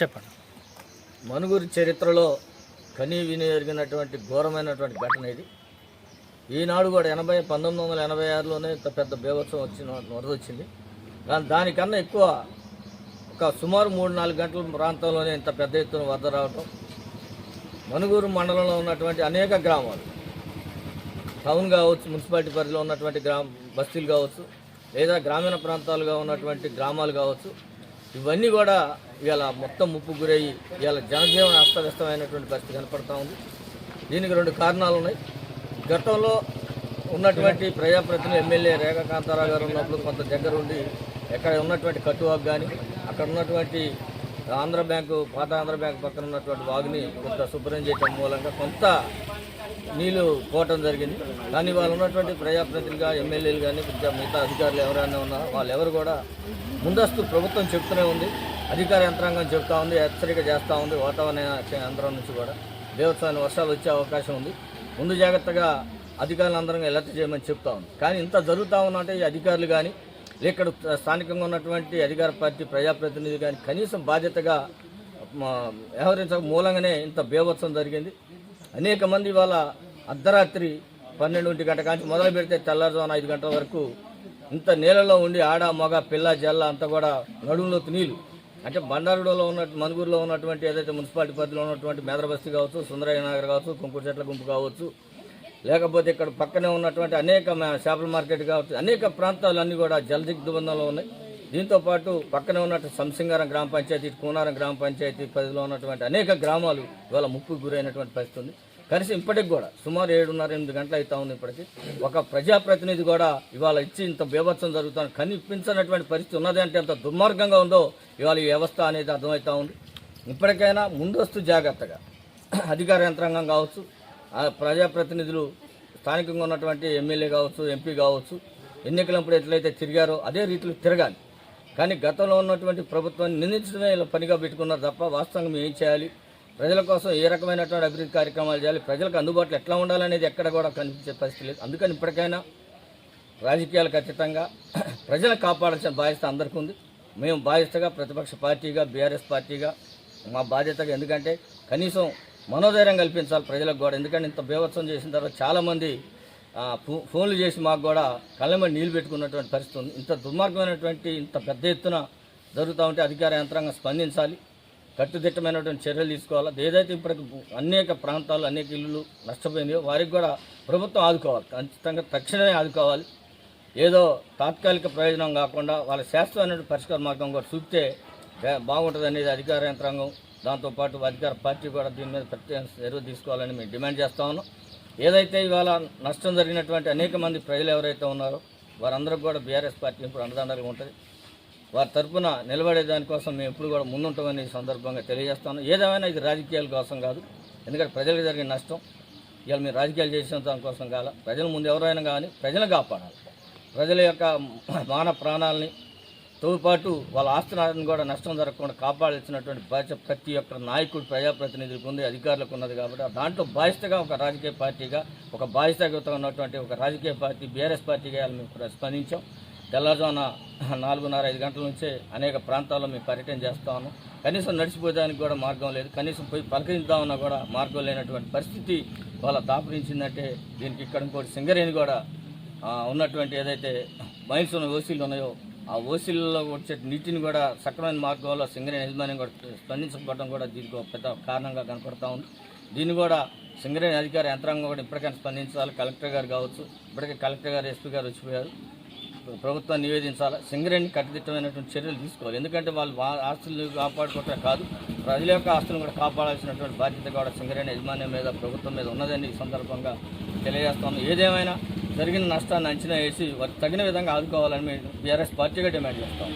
చెప్పండి. మనుగురు చరిత్రలో కనీ విని జరిగినటువంటి ఘోరమైనటువంటి ఘటన ఇది. ఈనాడు కూడా ఎనభై పంతొమ్మిది వందల ఎనభై ఆరులోనే ఇంత పెద్ద బీభత్సం వచ్చిన వరద వచ్చింది కానీ దానికన్నా ఎక్కువ ఒక సుమారు మూడు నాలుగు గంటల ప్రాంతంలోనే ఇంత పెద్ద ఎత్తున వరద రావటం మనుగూరు మండలంలో ఉన్నటువంటి అనేక గ్రామాలు టౌన్ కావచ్చు మున్సిపాలిటీ పరిధిలో ఉన్నటువంటి గ్రామ బస్తీలు కావచ్చు లేదా గ్రామీణ ప్రాంతాలుగా ఉన్నటువంటి గ్రామాలు కావచ్చు ఇవన్నీ కూడా ఇవాళ మొత్తం ముప్పు గురయ్యి ఇవాళ జనజీవన అస్తవ్యస్తమైనటువంటి పరిస్థితి కనపడతా ఉంది. దీనికి రెండు కారణాలు ఉన్నాయి. గతంలో ఉన్నటువంటి ప్రజాప్రతినిధి ఎమ్మెల్యే రేఖా కాంతారావు గారు ఉన్నప్పుడు కొంత దగ్గర ఉండి ఎక్కడ ఉన్నటువంటి కట్టువాకు కానీ అక్కడ ఉన్నటువంటి ఆంధ్ర బ్యాంకు పాత ఆంధ్ర బ్యాంకు పక్కన ఉన్నటువంటి వాగుని కొంత శుభ్రం చేయటం మూలంగా కొంత నీళ్ళు పోవటం జరిగింది. కానీ వాళ్ళు ఉన్నటువంటి ప్రజాప్రతినిధిగా ఎమ్మెల్యేలు కానీ ఇంకా మిగతా అధికారులు ఎవరైనా ఉన్నా వాళ్ళు ఎవరు కూడా ముందస్తు ప్రభుత్వం చెప్తూనే ఉంది. అధికార యంత్రాంగం చెప్తా ఉంది హెచ్చరిక చేస్తూ ఉంది వాతావరణ యంత్రం నుంచి కూడా. దేవస్థానం వర్షాలు వచ్చే అవకాశం ఉంది. ముందు జాగ్రత్తగా అధికారులందరం ఎలర్ట్ చేయమని చెప్తా ఉంది. కానీ ఇంత జరుగుతూ ఉన్నట్టే ఈ అధికారులు కానీ ఇక్కడ స్థానికంగా ఉన్నటువంటి అధికార పార్టీ ప్రజాప్రతినిధి కానీ కనీసం బాధ్యతగా వ్యవహరించక మూలంగానే ఇంత బేవత్సం జరిగింది. అనేక మంది వాళ్ళ అర్ధరాత్రి పన్నెండుంటి గంట కాంచి మొదలు పెడితే తెల్లారుజామున ఐదు గంటల వరకు ఇంత నీళ్ళలో ఉండి ఆడ మగ పిల్ల జల్ల అంతా కూడా నడుములోకి నీళ్ళు అంటే బండారులో ఉన్న మనుగురులో ఉన్నటువంటి ఏదైతే మున్సిపాలిటీ పరిధిలో ఉన్నటువంటి మేదరబస్తి కావచ్చు సుందరయ్య నగర్ కావచ్చు కుంకుడు చెట్ల గుంపు కావచ్చు లేకపోతే ఇక్కడ పక్కనే ఉన్నటువంటి అనేక చేపల మార్కెట్ కావచ్చు అనేక ప్రాంతాలు అన్నీ కూడా జలదిగ్బంధంలో ఉన్నాయి. దీంతో పాటు పక్కనే ఉన్నట్టు సంసింగారం గ్రామ పంచాయతీ కూనారం గ్రామ పంచాయతీ పరిధిలో ఉన్నటువంటి అనేక గ్రామాలు ఇవాళ ముప్పుకు గురైనటువంటి పరిస్థితి ఉంది. కనీసం ఇప్పటికి కూడా సుమారు ఏడున్నర ఎనిమిది గంటలు అవుతా ఉంది ఇప్పటికి. ఒక ప్రజాప్రతినిధి కూడా ఇవాళ ఇచ్చి ఇంత బీభత్సం జరుగుతుంది కనిపించినటువంటి పరిస్థితి ఉన్నది అంటే ఎంత దుర్మార్గంగా ఉందో ఇవాళ ఈ వ్యవస్థ అనేది అర్థమవుతా ఉంది. ఇప్పటికైనా ముందస్తు జాగ్రత్తగా అధికార యంత్రాంగం కావచ్చు ప్రజాప్రతినిధులు స్థానికంగా ఉన్నటువంటి ఎమ్మెల్యే కావచ్చు ఎంపీ కావచ్చు ఎన్నికలప్పుడు ఎట్లయితే తిరిగారో అదే రీతిలో తిరగాలి. కానీ గతంలో ఉన్నటువంటి ప్రభుత్వాన్ని నిందించడమే ఇలా పనిగా పెట్టుకున్నారు తప్ప వాస్తవంగా మేము ఏం చేయాలి? ప్రజల కోసం ఏ రకమైనటువంటి అభివృద్ధి కార్యక్రమాలు చేయాలి? ప్రజలకు అందుబాటులో ఎట్లా ఉండాలనేది ఎక్కడ కూడా కనిపించే పరిస్థితి లేదు. అందుకని ఇప్పటికైనా రాజకీయాలకు అతీతంగా ప్రజలను కాపాడాల్సిన బాధ్యత అందరికీ ఉంది. మేము బాధ్యతగా ప్రతిపక్ష పార్టీగా బీఆర్ఎస్ పార్టీగా మా బాధ్యతగా ఎందుకంటే కనీసం మనోధైర్యం కల్పించాలి ప్రజలకు కూడా. ఎందుకంటే ఇంత బీభత్సం చేసిన తర్వాత చాలామంది ఫోన్లు చేసి మాకు కూడా కళ్ళమని నీళ్ళు పెట్టుకున్నటువంటి పరిస్థితి ఉంది. ఇంత దుర్మార్గమైనటువంటి ఇంత పెద్ద ఎత్తున జరుగుతూ ఉంటే అధికార యంత్రాంగం స్పందించాలి. కట్టుదిట్టమైనటువంటి చర్యలు తీసుకోవాలి? ఏదైతే ఇప్పటికి అనేక ప్రాంతాలు అనేక ఇల్లులు నష్టపోయినాయో వారికి కూడా ప్రభుత్వం ఆదుకోవాలి. ఖచ్చితంగా తక్షణమే ఆదుకోవాలి. ఏదో తాత్కాలిక ప్రయోజనం కాకుండా వాళ్ళ శాశ్వతమైన పరిష్కార మార్గం కూడా చూపితే బాగుంటుంది అనేది అధికార యంత్రాంగం. దాంతోపాటు అధికార పార్టీ కూడా దీని మీద ప్రత్యేక చర్య తీసుకోవాలని మేము డిమాండ్ చేస్తా ఉన్నాం. ఏదైతే ఇవాళ నష్టం జరిగినటువంటి అనేక మంది ప్రజలు ఎవరైతే ఉన్నారో వారందరికీ కూడా బీఆర్ఎస్ పార్టీ ఇప్పుడు అండదండలుగా ఉంటుంది. వారి తరఫున నిలబడే దానికోసం మేము ఎప్పుడు కూడా ముందుంటామని ఈ సందర్భంగా తెలియజేస్తాను. ఏదేమైనా ఇది రాజకీయాల కోసం కాదు ఎందుకంటే ప్రజలకు జరిగిన నష్టం. ఇవాళ మీరు రాజకీయాలు చేసిన దానికోసం కాదు ప్రజల ముందు ఎవరైనా కానీ ప్రజలను కాపాడాలి. ప్రజల యొక్క మాన ప్రాణాలని తో పాటు వాళ్ళ ఆస్తులను కూడా నష్టం జరగకుండా కాపాడాల్సినటువంటి బాధ్యత ప్రతి ఒక్క నాయకుడు ప్రజాప్రతినిధులకు ఉంది అధికారులకు ఉన్నది కాబట్టి దాంట్లో బాధ్యతగా ఒక రాజకీయ పార్టీగా ఒక బాధ్యతగా ఉన్నటువంటి ఒక రాజకీయ పార్టీ బీఆర్ఎస్ పార్టీగా మేము స్పందించాం. తెల్లవారుజామున నాలుగున్నర ఐదు గంటల నుంచే అనేక ప్రాంతాల్లో మేము పర్యటన చేస్తా ఉన్నాం కనీసం నడిచిపోయేదానికి కూడా మార్గం లేదు. కనీసం పోయి పలకరిద్దామన్నా కూడా మార్గం లేనటువంటి పరిస్థితి వాళ్ళ దాపరించిందంటే దీనికి ఇక్కడ ఇంకోటి సింగరేణి కూడా ఉన్నటువంటి ఏదైతే మైన్స్ ఉన్న ఓసీలు ఉన్నాయో ఆ ఓసీలలో వచ్చే నీటిని కూడా సక్రమైన మార్గంలో సింగరేణి యజమాని కూడా స్పందించకపోవడం కూడా దీనికి ఒక పెద్ద కారణంగా కనపడతా ఉంది. దీన్ని కూడా సింగరేణి అధికార యంత్రాంగం కూడా ఇప్పటికైనా స్పందించాలి. కలెక్టర్ గారు కావచ్చు ఇప్పటికే కలెక్టర్ గారు ఎస్పీ గారు వచ్చిపోయారు. ప్రభుత్వం నివేదించాలి. సింగరేణి కట్టుదిట్టమైనటువంటి చర్యలు తీసుకోవాలి. ఎందుకంటే వాళ్ళు ఆస్తులను ఆస్తులు కాదు ప్రజల యొక్క ఆస్తులను కూడా కాపాడాల్సినటువంటి బాధ్యత కూడా సింగరేణి యజమాన్యం మీద ప్రభుత్వం మీద ఉన్నదని ఈ సందర్భంగా తెలియజేస్తాను ఏదేమైనా జరిగిన నష్టాన్ని అంచనా వేసి వారికి తగిన విధంగా ఆదుకోవాలని మేము బీఆర్ఎస్ పార్టీగా డిమాండ్ చేస్తాం.